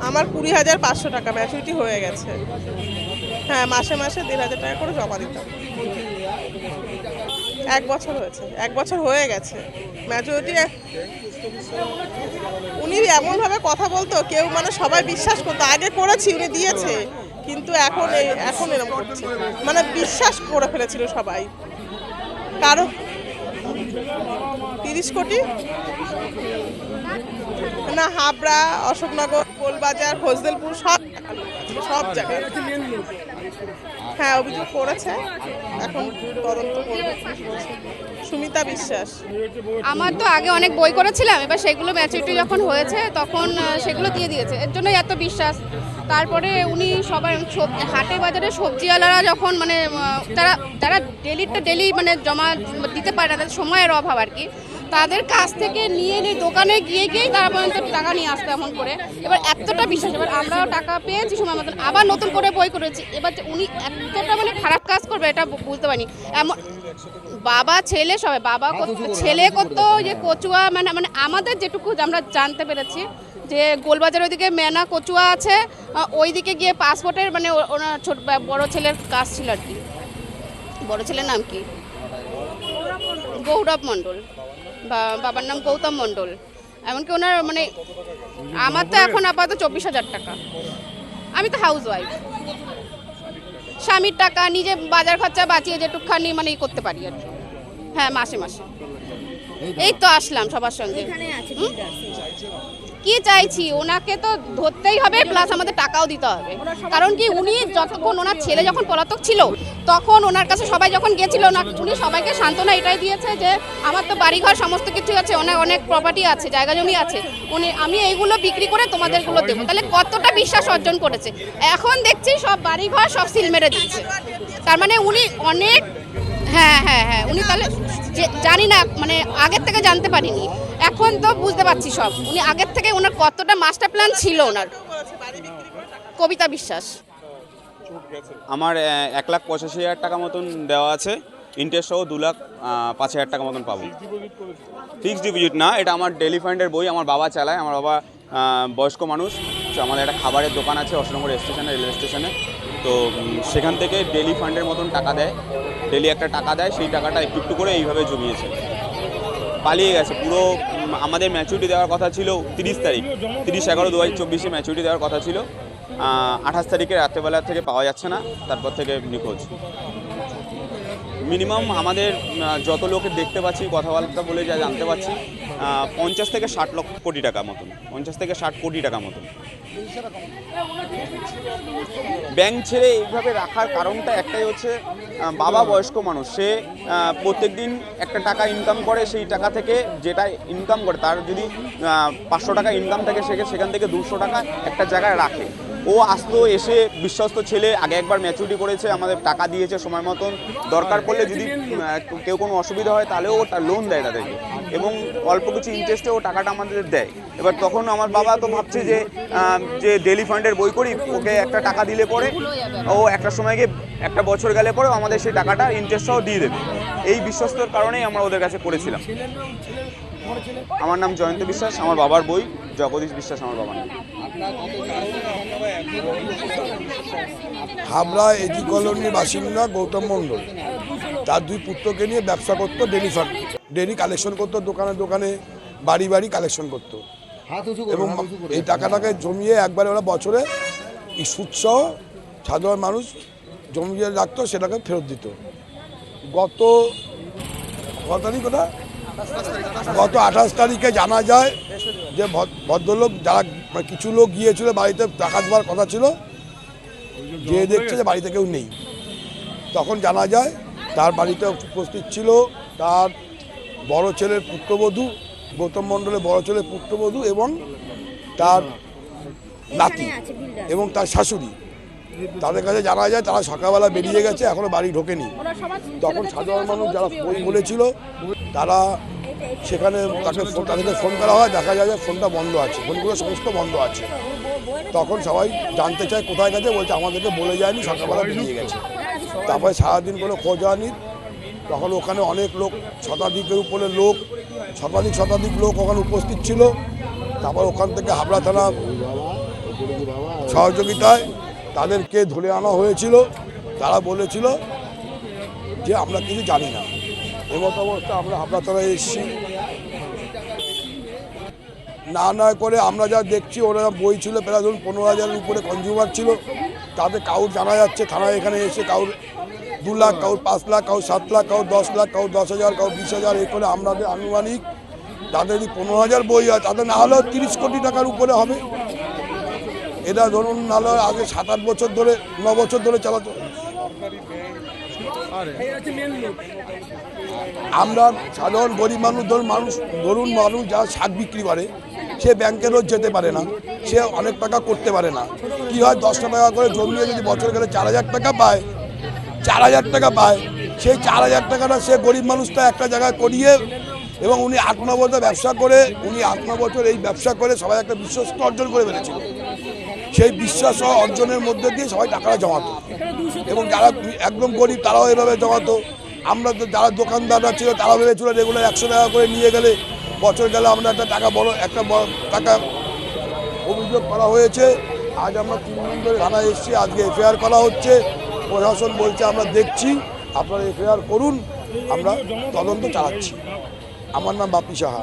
আমার কুড়ি হাজার পাঁচশো টাকা ম্যাচুরিটি হয়ে গেছে। হ্যাঁ মাসে মাসে দেড় হাজার টাকা করে জমা দিতাম এক বছর হয়েছে, এক বছর হয়ে গেছে। ম্যাচুরিটি উনি এমনভাবে কথা বলতো, কেউ মানে সবাই বিশ্বাস করতো, আগে করেছি, উনি দিয়েছে, কিন্তু এখন এই- এখন এরকম করছে। মানে বিশ্বাস করে ফেলেছিল সবাই। কারও তিরিশ কোটি? না, হাবড়া, অশোকনগর। গোলবাজার ফজদেলপুর সব সব জায়গায়। হ্যাঁ অভিযোগ করেছে। এখন তদন্ত করবে। সুমিতা বিশ্বাস। আমার তো আগে অনেক বই করেছিলাম, এবার সেগুলো ম্যাচুরিটি যখন হয়েছে, তখন সেগুলো দিয়ে দিয়েছে। এর জন্যই এত বিশ্বাস। তারপরে উনি সবাই সব- হাটে বাজারে সবজিওয়ালারা যখন মানে তারা তারা ডেলিটা ডেলি মানে জমা দিতে পারে না, তাদের সময়ের অভাব আর কি। তাদের কাছ থেকে নিয়ে নিয়ে দোকানে গিয়ে গিয়েই তারা পর্যন্ত টাকা নিয়ে আসতো এমন করে। এবার এতটা বিশ্বাস এবার আমরাও টাকা পেয়েছি সময় মতন, আবার নতুন করে বই করেছি। এবার যে উনি এতটা মানে খারাপ কাজ করবে এটা বুঝতে পারিনি। এমন বাবা, ছেলে সবাই, বাবা ছেলে করতো যে কচুয়া মানে মানে আমাদের যেটুকু আমরা জানতে পেরেছি যে গোলবাজার ওইদিকে মেনা কচুয়া আছে ওইদিকে গিয়ে পাসপোর্টের মানে ওনার ছোট বড় ছেলের কাজ ছিল আর কি। বড় ছেলের নাম কি? গৌরব মণ্ডল। বাবার নাম গৌতম মণ্ডল। এমনকি ওনার মানে আমার তো এখন আপাতত চব্বিশ হাজার টাকা। আমি তো হাউস ওয়াইফ স্বামীর টাকা, নিজে বাজার খরচা বাঁচিয়ে যেটুকখানি মানে করতে পারি আর কি। হ্যাঁ মাসে মাসে। এই তো আসলাম সবার সঙ্গে? কি চাইছি? ওনাকে তো ধরতেই হবে প্লাস আমাদের টাকাও দিতে হবে। কারণ কি উনি যতক্ষণ ওনার ছেলে যখন পলাতক ছিল তখন ওনার কাছে সবাই যখন গেছিল ওনার উনি সবাইকে সান্ত্বনা এটাই দিয়েছে যে আমার তো বাড়িঘর সমস্ত কিছু আছে অনেক অনেক প্রপার্টি আছে জায়গা জমি আছে। উনি আমি এইগুলো বিক্রি করে তোমাদেরগুলো দেবো। তাহলে কতটা বিশ্বাস অর্জন করেছে? এখন দেখছি সব বাড়িঘর সব সিল মেরে দিচ্ছে। তার মানে উনি অনেক হ্যাঁ হ্যাঁ হ্যাঁ। উনি তাহলে যে- জানি না মানে আগের থেকে জানতে পারিনি। এখন তো বুঝতে পারছি সব। উনি আগের থেকে ওনার কতটা মাস্টার প্ল্যান ছিল ওনার? কবিতা বিশ্বাস। আমার এক লাখ পঁচাশি হাজার টাকা মতন দেওয়া আছে। ইন্টারেস্ট সহ দু লাখ পাঁচ হাজার টাকা মতন পাবো। ফিক্সড ডিপোজিট না এটা আমার ডেলি ফান্ডের বই আমার বাবা চালায়। আমার বাবা বয়স্ক মানুষ। তো আমাদের একটা খাবারের দোকান আছে অশোকনগর স্টেশনে রেলওয়ে স্টেশনে। তো সেখান থেকে ডেলি ফান্ডের মতন টাকা দেয়। ডেলি একটা টাকা দেয়, সেই টাকাটা একটু একটু করে এইভাবে জমিয়েছে। পালিয়ে গেছে। পুরো আমাদের ম্যাচুরিটি দেওয়ার কথা ছিল তিরিশ তারিখ। তিরিশ এগারো দু হাজার চব্বিশে ম্যাচুরিটি দেওয়ার কথা ছিল। আঠাশ তারিখে রাত্রেবেলা থেকে পাওয়া যাচ্ছে না, তারপর থেকে নিখোঁজ। মিনিমাম আমাদের যত লোকে দেখতে পাচ্ছি, কথাবার্তা বলে যা জানতে পারছি পঞ্চাশ থেকে ষাট লক্ষ কোটি টাকা মতন, পঞ্চাশ থেকে ষাট কোটি টাকা মতন। ব্যাংক ছেড়ে এইভাবে রাখার কারণটা একটাই হচ্ছে বাবা বয়স্ক মানুষ। সে প্রত্যেক দিন একটা টাকা ইনকাম করে, সেই টাকা থেকে যেটা ইনকাম করে, তার যদি পাঁচশো টাকা ইনকাম থাকে, সে সেখান থেকে দুশো টাকা একটা জায়গায় রাখে। ও আসতো এসে বিশ্বস্ত ছেলে, আগে একবার ম্যাচুরিটি করেছে, আমাদের টাকা দিয়েছে সময় মতন। দরকার পড়লে যদি কেউ কোনো অসুবিধা হয়, তাহলেও ও লোন দেয় তাদেরকে। এবং অল্প কিছু ইন্টারেস্টে ও টাকাটা আমাদের দেয়। এবার তখন আমার বাবা তো ভাবছে যে যে ডেলি ফান্ডের বই করি, ওকে একটা টাকা দিলে পরে ও একটা সময় গিয়ে একটা বছর গেলে পরে আমাদের সেই টাকাটা ইন্টারেস্ট সহ দিয়ে দেবে। এই বিশ্বস্তর কারণেই আমরা ওদের কাছে করেছিলাম। আমার নাম জয়ন্ত বিশ্বাস, আমার বাবার বই, জগদীশ বিশ্বাস, আমার বাবার নাম। হাবড়া এজি কলোনির বাসিন্দা গৌতম মণ্ডল। তার দুই পুত্রকে নিয়ে ব্যবসা করতো ডেলি ফান্ড ডেলি কালেকশন করতো দোকানে দোকানে বাড়ি বাড়ি কালেকশন করতো। এবং এই টাকাটাকে জমিয়ে একবারে ওরা বছরে এই সুদসহ সাধারণ মানুষ জমিয়ে রাখতো সেটাকে ফেরত দিত। গত কত তারিখ ওটা? গত আঠাশ তারিখে জানা যায় যে ভদ- ভদ্রলোক যারা মানে কিছু লোক গিয়েছিল বাড়িতে টাকা দেওয়ার কথা ছিল যে দেখছে যে বাড়িতে কেউ নেই। তখন জানা যায় তার বাড়িতে উপস্থিত ছিল তার বড় ছেলের পুত্রবধূ গৌতম মণ্ডলের বড় ছেলের পুত্রবধূ এবং তার নাতি এবং তার শাশুড়ি। তাদের কাছে জানা যায় তারা সকালবেলা বেরিয়ে গেছে এখনও বাড়ি ঢোকেনি। তখন সাধারণ মানুষ যারা বই বলেছিল তারা সেখানে তাকে তাদেরকে ফোন করা হয়, দেখা যায় যে ফোনটা বন্ধ আছে। ফোনগুলো সমস্ত বন্ধ আছে। তখন সবাই জানতে চায় কোথায় গেছে, বলছে আমাদেরকে বলে যায়নি, সকালবেলা বেরিয়ে গেছে। তারপরে সারাদিন কোনো খোঁজ হয়নি। তখন ওখানে অনেক লোক, শতাধিকের উপরে লোক, শতাধিক শতাধিক লোক ওখানে উপস্থিত ছিল। তারপর ওখান থেকে হাবড়া থানা সহযোগিতায় তাদেরকে ধরে আনা হয়েছিল। তারা বলেছিল যে আমরা কিছু জানি না। এমত অবস্থা আমরা হাবড়াতলা এসেছি। না না করে আমরা যা দেখছি, ওরা বই ছিল, প্রায় ধরুন পনেরো হাজারের উপরে কনজিউমার ছিল। তাতে কাউর জানা যাচ্ছে, থানায় এখানে এসে কাউর দু লাখ, কাউর পাঁচ লাখ, কাউর সাত লাখ, কাউর দশ লাখ, কাউর দশ হাজার, কাউর বিশ হাজার এই করে আমাদের আনুমানিক তাদের যদি পনেরো হাজার বই হয় তাদের না হলেও তিরিশ কোটি টাকার উপরে হবে। এটা ধরুন নাহলে আগে সাত আট বছর ধরে, ন বছর ধরে চালাতো। আমরা সাধারণ গরিব মানুষ, ধরুন মানুষ ধরুন মানুষ যা শাক বিক্রি করে, সে ব্যাংকে রোজ যেতে পারে না। সে অনেক টাকা করতে পারে না। কি হয় দশটা টাকা করে জমিয়ে যদি বছর গেলে চার হাজার টাকা পায়, চার হাজার টাকা পায়, সেই চার হাজার টাকাটা সে গরিব মানুষটা একটা জায়গায় করিয়ে এবং উনি আট ন বছর ব্যবসা করে, উনি আট ন বছর এই ব্যবসা করে সবাই একটা বিশ্বস্ত অর্জন করে ফেলেছিল। সেই বিশ্বাস অর্জনের মধ্যে দিয়ে সবাই টাকাটা জমাতো। এবং যারা একদম গরিব তারাও এভাবে জমাতো। আমরা তো যারা দোকানদাররা ছিল তারা ভেবেছিল রেগুলার একশো টাকা করে নিয়ে গেলে বছর গেলে আমরা একটা টাকা বড়, একটা টাকা অভিযোগ করা হয়েছে। আজ আমরা তিন দিন ধরে থানায় এসেছি, আজকে এফআইআর করা হচ্ছে। প্রশাসন বলছে আমরা দেখছি, আপনারা এফআইআর করুন, আমরা তদন্ত চালাচ্ছি। আমার নাম বাপি সাহা।